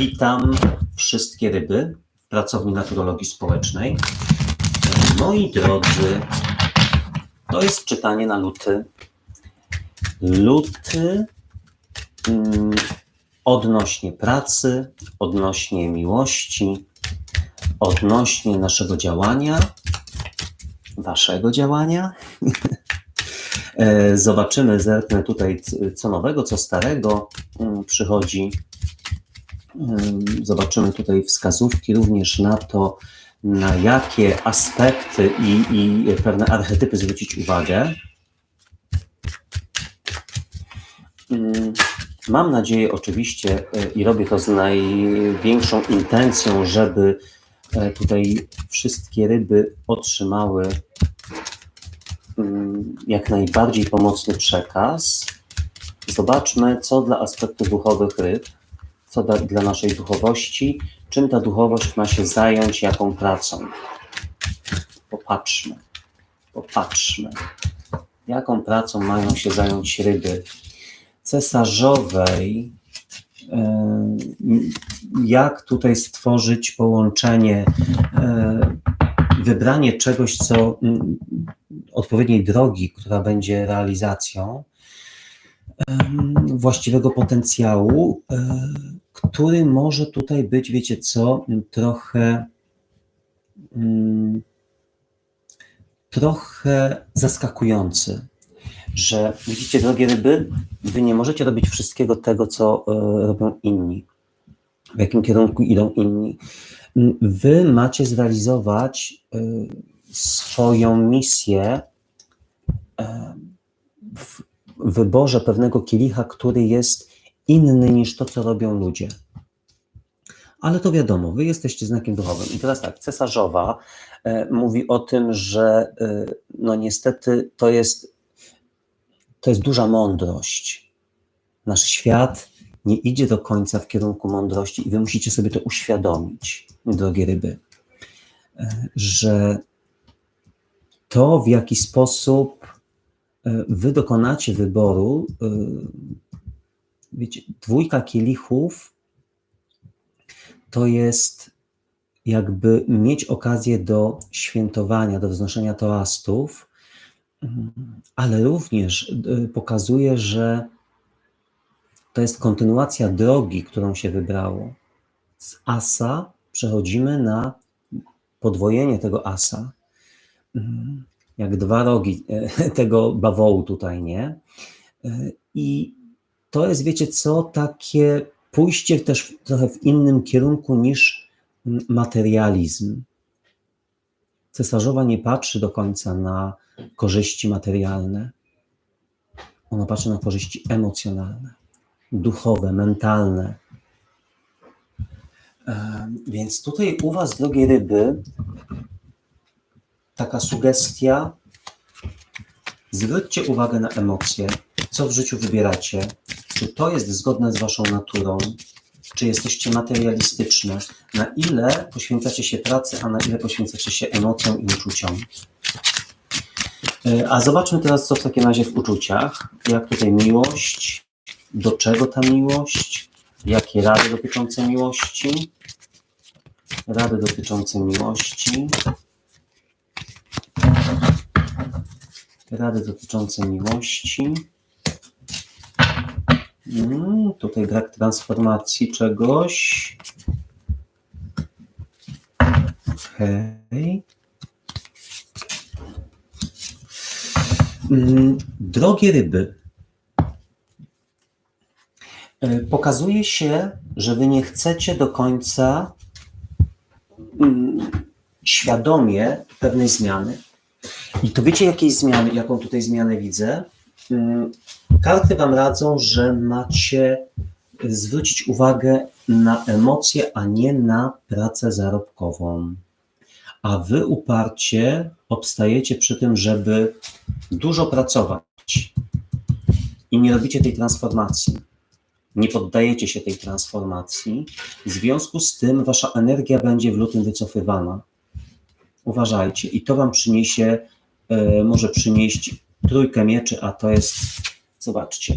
Witam wszystkie ryby w pracowni naturologii społecznej. Moi drodzy, to jest czytanie na luty. Luty mm, odnośnie pracy, odnośnie miłości, odnośnie naszego działania, waszego działania. E, Zobaczymy, zerknę tutaj, co nowego, co starego mm, przychodzi. Ym, Zobaczymy tutaj wskazówki również na to, na jakie aspekty i, i pewne archetypy zwrócić uwagę. Mam nadzieję, oczywiście, e, i robię to z największą intencją, żeby e, tutaj wszystkie ryby otrzymały ym, jak najbardziej pomocny przekaz. Zobaczmy, co dla aspektów duchowych ryb co da, dla naszej duchowości, czym ta duchowość ma się zająć, jaką pracą. Popatrzmy, popatrzmy, jaką pracą mają się zająć ryby cesarzowej. Jak tutaj stworzyć połączenie, wybranie czegoś, co mm, odpowiedniej drogi, która będzie realizacją właściwego potencjału, e, który może tutaj być, wiecie co, trochę mm, trochę zaskakujący, że widzicie, drogie ryby, wy nie możecie robić wszystkiego tego, co e, robią inni, w jakim kierunku idą inni. Wy macie zrealizować e, swoją misję w wyborze pewnego kielicha, który jest inny niż to, co robią ludzie. Ale to wiadomo, wy jesteście znakiem duchowym. I teraz tak, cesarzowa e, mówi o tym, że e, no niestety to jest, to jest duża mądrość. Nasz świat nie idzie do końca w kierunku mądrości i wy musicie sobie to uświadomić, drogie ryby, e, że to, w jaki sposób wy dokonacie wyboru, e, wiecie, dwójka kielichów to jest jakby mieć okazję do świętowania, do wznoszenia toastów, mm, ale również e, pokazuje, że to jest kontynuacja drogi, którą się wybrało. Z asa przechodzimy na podwojenie tego asa. Jak dwa rogi e, tego bawołu tutaj, nie? E, I to jest, wiecie co, takie pójście też trochę w innym kierunku niż mm, materializm. Cesarzowa nie patrzy do końca na korzyści materialne. Ona patrzy na korzyści emocjonalne, duchowe, mentalne. E, Więc tutaj u Was, drogie ryby, taka sugestia. Zwróćcie uwagę na emocje, co w życiu wybieracie, czy to jest zgodne z Waszą naturą, czy jesteście materialistyczne, na ile poświęcacie się pracy, a na ile poświęcacie się emocjom i uczuciom. E, A zobaczmy teraz, co w takim razie w uczuciach. Jak tutaj miłość, do czego ta miłość, jakie rady dotyczące miłości, rady dotyczące miłości, rady dotyczące miłości. Mm, tutaj brak transformacji czegoś. Okej. Mm, Drogie ryby, e, pokazuje się, że wy nie chcecie do końca mm, świadomie pewnej zmiany. I to wiecie, jakiej zmiany, jaką tutaj zmianę widzę? Mm, Karty wam radzą, że macie zwrócić uwagę na emocje, a nie na pracę zarobkową. A wy uparcie obstajecie przy tym, żeby dużo pracować i nie robicie tej transformacji. Nie poddajecie się tej transformacji. W związku z tym wasza energia będzie w lutym wycofywana. Uważajcie. I to wam przyniesie, może przynieść trójkę mieczy, a to jest, zobaczcie,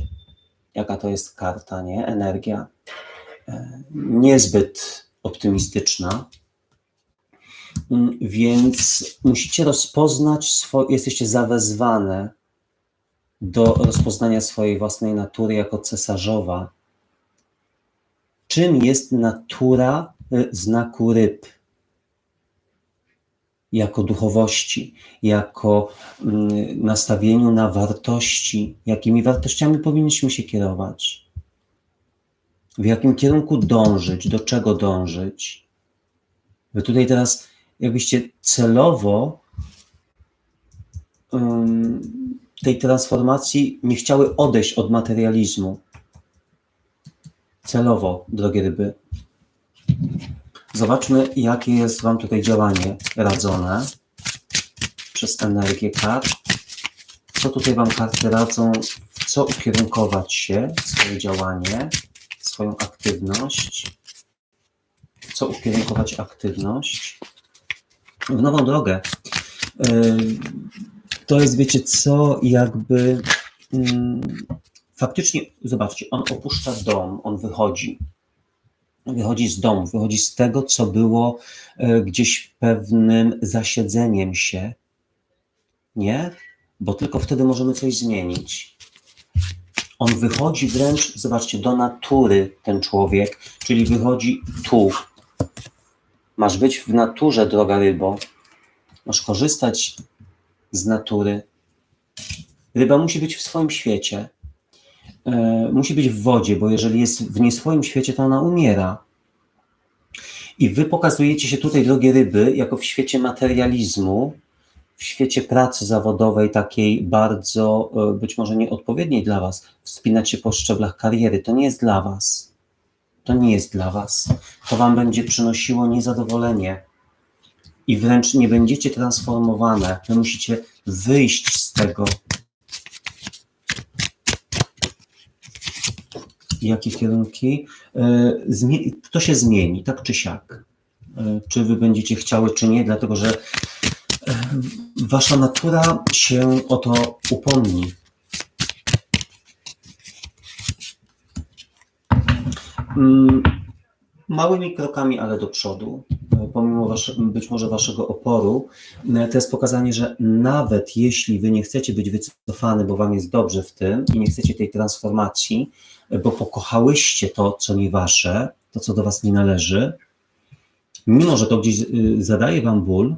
jaka to jest karta, nie? Energia. e, niezbyt optymistyczna. Mm, Więc musicie rozpoznać, swo- jesteście zawezwane do rozpoznania swojej własnej natury jako cesarzowa. Czym jest natura y, znaku ryb? Jako duchowości, jako mm, nastawieniu na wartości, jakimi wartościami powinniśmy się kierować, w jakim kierunku dążyć, do czego dążyć. Wy tutaj teraz, jakbyście celowo ym, tej transformacji nie chciały odejść od materializmu. Celowo, drogie ryby. Zobaczmy, jakie jest Wam tutaj działanie radzone przez energię kart. Co tutaj Wam karty radzą, w co ukierunkować się, swoje działanie, swoją aktywność, w co ukierunkować aktywność w nową drogę. Yy, To jest, wiecie co, jakby mm, faktycznie, zobaczcie, on opuszcza dom, on wychodzi. Wychodzi z domu, wychodzi z tego, co było e, gdzieś pewnym zasiedzeniem się, nie? Bo tylko wtedy możemy coś zmienić. On wychodzi wręcz, zobaczcie, do natury ten człowiek, czyli wychodzi tu. Masz być w naturze, droga rybo. Masz korzystać z natury. Ryba musi być w swoim świecie. E, musi być w wodzie, bo jeżeli jest w nie swoim świecie, to ona umiera. I wy pokazujecie się tutaj, drogie ryby, jako w świecie materializmu, w świecie pracy zawodowej, takiej bardzo e, być może nieodpowiedniej dla was, wspinać się po szczeblach kariery. To nie jest dla was. To nie jest dla was. To wam będzie przynosiło niezadowolenie i wręcz nie będziecie transformowane. Wy musicie wyjść z tego. Jakie kierunki? E, To się zmieni, tak czy siak. E, Czy wy będziecie chciały, czy nie, dlatego że e, wasza natura się o to upomni. Mm, Małymi krokami, ale do przodu, pomimo wasze, być może waszego oporu, e, to jest pokazanie, że nawet jeśli wy nie chcecie być wycofany, bo wam jest dobrze w tym i nie chcecie tej transformacji, e, bo pokochałyście to, co nie wasze, to, co do was nie należy, mimo że to gdzieś zadaje wam ból,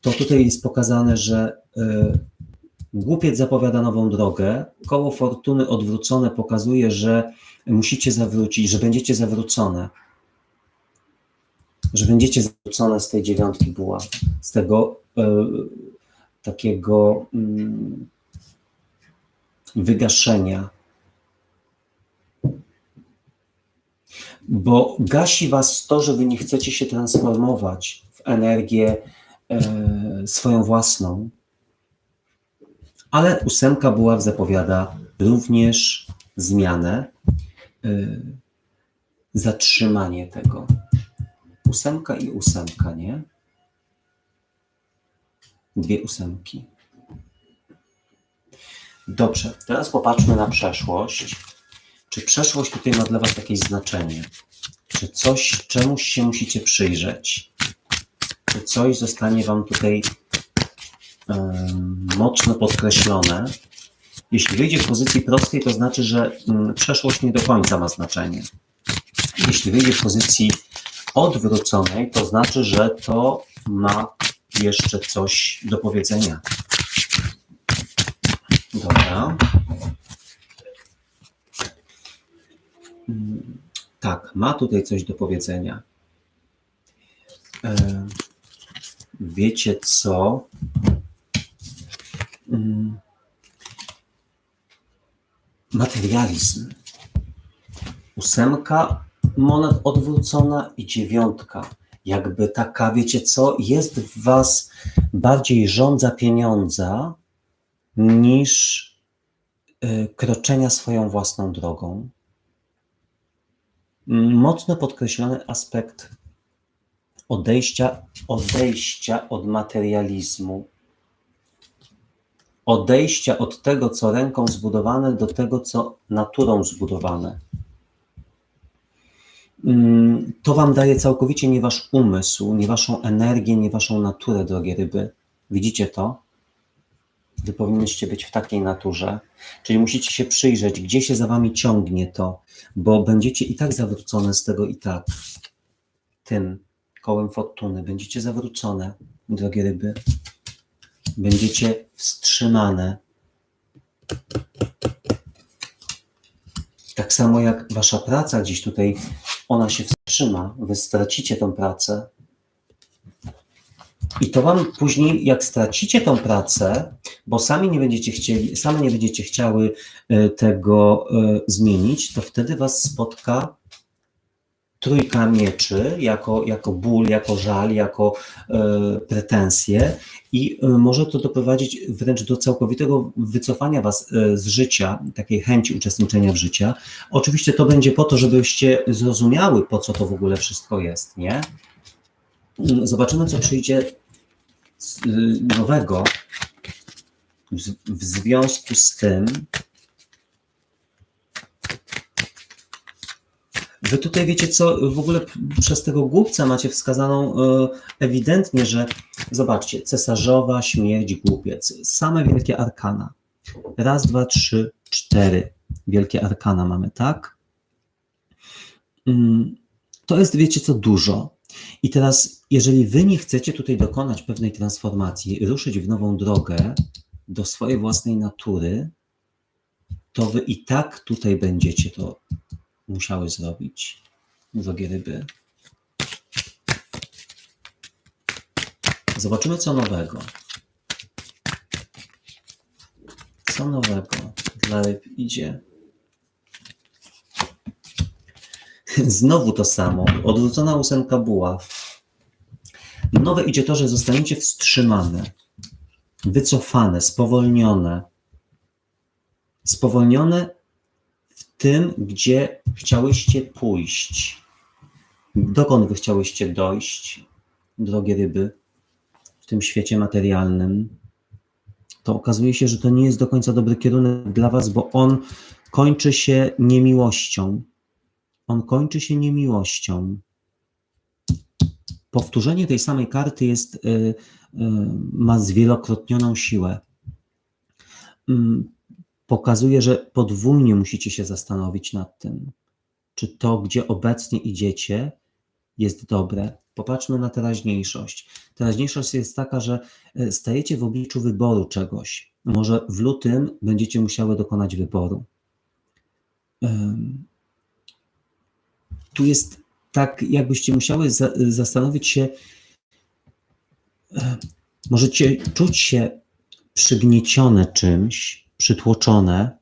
to tutaj jest pokazane, że głupiec zapowiada nową drogę, koło fortuny odwrócone pokazuje, że musicie zawrócić, że będziecie zawrócone. Że będziecie zawrócone z tej dziewiątki buław, z tego e, takiego mm, wygaszenia. Bo gasi was to, że wy nie chcecie się transformować w energię e, swoją własną. Ale ósemka buław zapowiada również zmianę, y, zatrzymanie tego. Ósemka i ósemka, nie? Dwie ósemki. Dobrze, teraz popatrzmy na przeszłość. Czy przeszłość tutaj ma dla Was jakieś znaczenie? Czy coś, czemuś się musicie przyjrzeć? Czy coś zostanie Wam tutaj mocno podkreślone? Jeśli wyjdzie w pozycji prostej, to znaczy, że mm, przeszłość nie do końca ma znaczenie. Jeśli wyjdzie w pozycji odwróconej, to znaczy, że to ma jeszcze coś do powiedzenia. Dobra. Mm, Tak, ma tutaj coś do powiedzenia. E, Wiecie co? Mm, Materializm. Ósemka monet odwrócona i dziewiątka. Jakby taka, wiecie co, jest w was bardziej rządza pieniądza niż y, kroczenia swoją własną drogą. Mocno podkreślony aspekt odejścia, odejścia od materializmu odejścia od tego, co ręką zbudowane, do tego, co naturą zbudowane. Mm, to wam daje całkowicie nie wasz umysł, nie waszą energię, nie waszą naturę, drogie ryby. Widzicie to? Wy powinniście być w takiej naturze, czyli musicie się przyjrzeć, gdzie się za wami ciągnie to, bo będziecie i tak zawrócone z tego i tak. Tym kołem fortuny będziecie zawrócone, drogie ryby. Będziecie wstrzymane. Tak samo jak wasza praca gdzieś tutaj, ona się wstrzyma, wy stracicie tą pracę. I to wam później, jak stracicie tą pracę, bo sami nie będziecie chcieli, same nie będziecie chciały e, tego e, zmienić, to wtedy was spotka trójka mieczy jako, jako ból, jako żal, jako e, pretensje i e, może to doprowadzić wręcz do całkowitego wycofania was e, z życia, takiej chęci uczestniczenia w życiu. Oczywiście to będzie po to, żebyście zrozumiały, po co to w ogóle wszystko jest, nie? Zobaczymy, co przyjdzie y, nowego w, w związku z tym, Wy tutaj wiecie co, w ogóle przez tego głupca macie wskazaną e, ewidentnie, że zobaczcie, cesarzowa, śmierć, głupiec, same wielkie arkana. Raz, dwa, trzy, cztery wielkie arkana mamy, tak? Mm, To jest, wiecie co, dużo. I teraz, jeżeli wy nie chcecie tutaj dokonać pewnej transformacji, ruszyć w nową drogę do swojej własnej natury, to wy i tak tutaj będziecie to musiały zrobić, drogie ryby. Zobaczymy, co nowego. Co nowego dla ryb idzie. Znowu to samo. Odwrócona ósemka buław. Nowe idzie to, że zostaniecie wstrzymane, wycofane, spowolnione. Spowolnione tym, gdzie chciałyście pójść. Dokąd wy chciałyście dojść, drogie ryby, w tym świecie materialnym? To okazuje się, że to nie jest do końca dobry kierunek dla was, bo on kończy się niemiłością. On kończy się niemiłością. Powtórzenie tej samej karty jest, y, y, ma zwielokrotnioną siłę. Pokazuje, że podwójnie musicie się zastanowić nad tym, czy to, gdzie obecnie idziecie, jest dobre. Popatrzmy na teraźniejszość. Teraźniejszość jest taka, że e, stajecie w obliczu wyboru czegoś. Może w lutym będziecie musiały dokonać wyboru. Tu jest tak, jakbyście musiały za, zastanowić się, e, możecie czuć się przygniecione czymś, przytłoczone,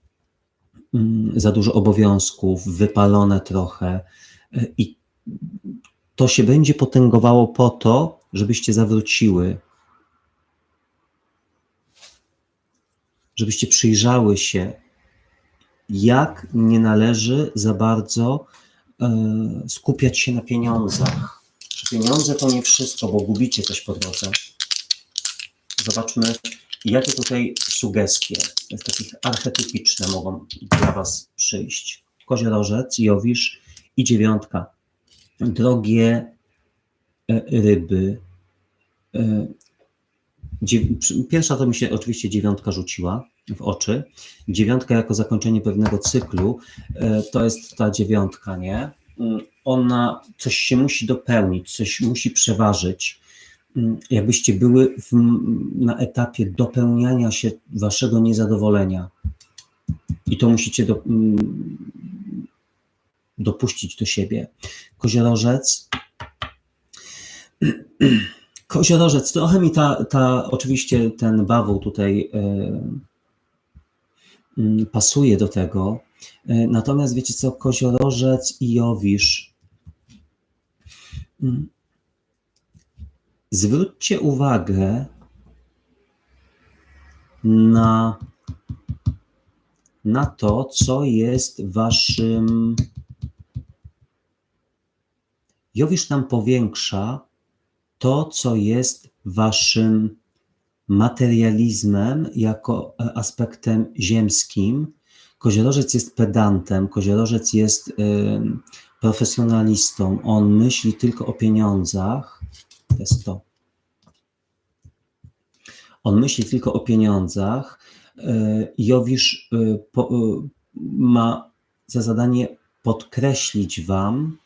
mm, za dużo obowiązków, wypalone trochę e, i to się będzie potęgowało po to, żebyście zawróciły, żebyście przyjrzały się, jak nie należy za bardzo e, skupiać się na pieniądzach. Pieniądze to nie wszystko, bo gubicie coś po drodze. Zobaczmy, jakie tutaj sugestie takich archetypiczne mogą dla Was przyjść. Koziorożec, Jowisz i dziewiątka. Drogie e, ryby. e, Pierwsza to mi się oczywiście dziewiątka rzuciła w oczy. Dziewiątka jako zakończenie pewnego cyklu, e, to jest ta dziewiątka, nie? Mm, Ona coś się musi dopełnić, coś musi przeważyć. Mm, Jakbyście były w, na etapie dopełniania się waszego niezadowolenia. I to musicie do, mm, dopuścić do siebie. Koziorożec. Koziorożec, trochę mi ta, ta oczywiście ten bawoł tutaj e, mm, pasuje do tego. E, Natomiast wiecie co, koziorożec i jowisz. Zwróćcie uwagę na, na to, co jest waszym. Jowisz nam powiększa to, co jest waszym materializmem jako aspektem ziemskim. Koziorożec jest pedantem, koziorożec jest ym, profesjonalistą, on myśli tylko o pieniądzach, to jest to. On myśli tylko o pieniądzach. E, Jowisz e, e, ma za zadanie podkreślić Wam,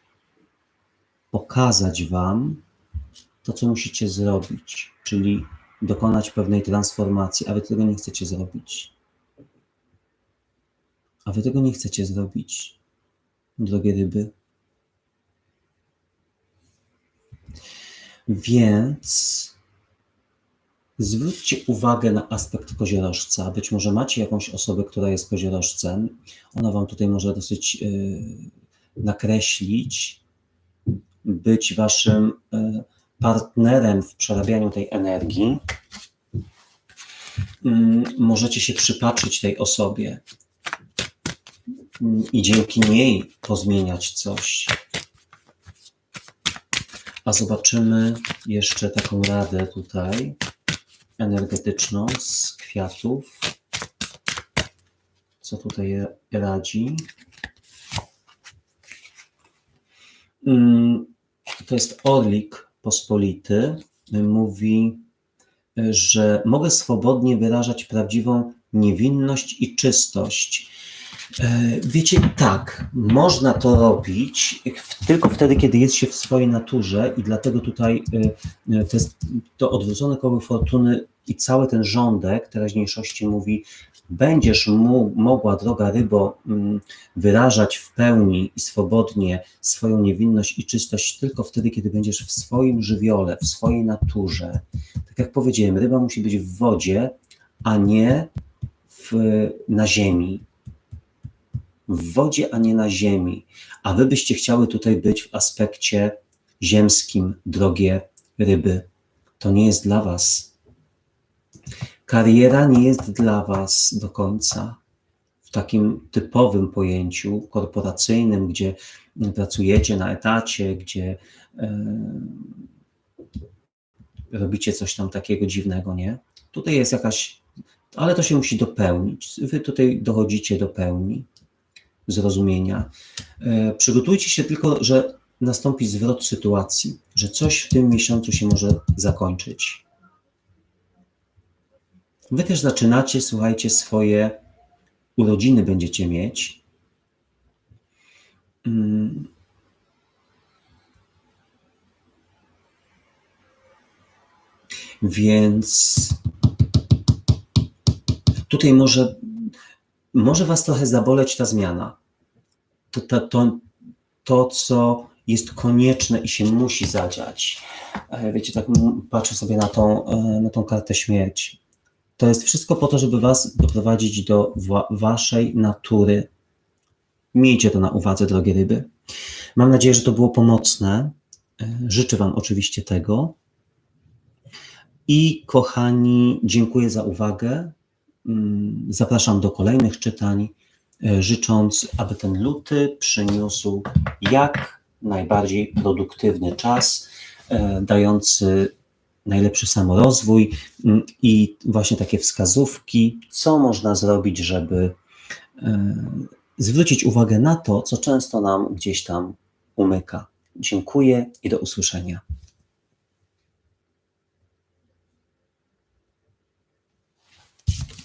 pokazać Wam to, co musicie zrobić, czyli dokonać pewnej transformacji, a Wy tego nie chcecie zrobić. A Wy tego nie chcecie zrobić, drogie ryby. Więc zwróćcie uwagę na aspekt koziorożca. Być może macie jakąś osobę, która jest koziorożcem. Ona Wam tutaj może dosyć yy, nakreślić, być Waszym yy, partnerem w przerabianiu tej energii. Yy, możecie się przypatrzyć tej osobie i dzięki niej pozmieniać coś. A zobaczymy jeszcze taką radę tutaj energetyczną z kwiatów. Co tutaj radzi? Mm, to jest orlik pospolity. Mówi, że mogę swobodnie wyrażać prawdziwą niewinność i czystość. E, wiecie, tak, można to robić tylko wtedy, kiedy jest się w swojej naturze, i dlatego tutaj e, e, to, jest, to odwrócone koło fortuny i cały ten rządek teraźniejszości mówi: Będziesz mu, mogła, droga rybo, mm, wyrażać w pełni i swobodnie swoją niewinność i czystość tylko wtedy, kiedy będziesz w swoim żywiole, w swojej naturze. Tak jak powiedziałem, ryba musi być w wodzie, a nie w, na ziemi w wodzie, a nie na ziemi. A wy byście chciały tutaj być w aspekcie ziemskim, drogie ryby. To nie jest dla was. Kariera nie jest dla was do końca. W takim typowym pojęciu korporacyjnym, gdzie pracujecie na etacie, gdzie e, robicie coś tam takiego dziwnego, nie? Tutaj jest jakaś, ale to się musi dopełnić. Wy tutaj dochodzicie do pełni zrozumienia. E, przygotujcie się tylko, że nastąpi zwrot sytuacji, że coś w tym miesiącu się może zakończyć. Wy też zaczynacie, słuchajcie, swoje urodziny będziecie mieć. Mm. Więc tutaj może może Was trochę zaboleć ta zmiana. To, to, to, to, co jest konieczne i się musi zadziać. E, wiecie, tak patrzę sobie na tą, e, na tą kartę śmierci. To jest wszystko po to, żeby Was doprowadzić do Waszej natury. Miejcie to na uwadze, drogie ryby. Mam nadzieję, że to było pomocne. E, życzę Wam oczywiście tego. I kochani, dziękuję za uwagę. Mm, zapraszam do kolejnych czytań, e, życząc, aby ten luty przyniósł jak najbardziej produktywny czas, e, dający najlepszy samorozwój mm, i właśnie takie wskazówki, co można zrobić, żeby e, zwrócić uwagę na to, co często nam gdzieś tam umyka. Dziękuję i do usłyszenia.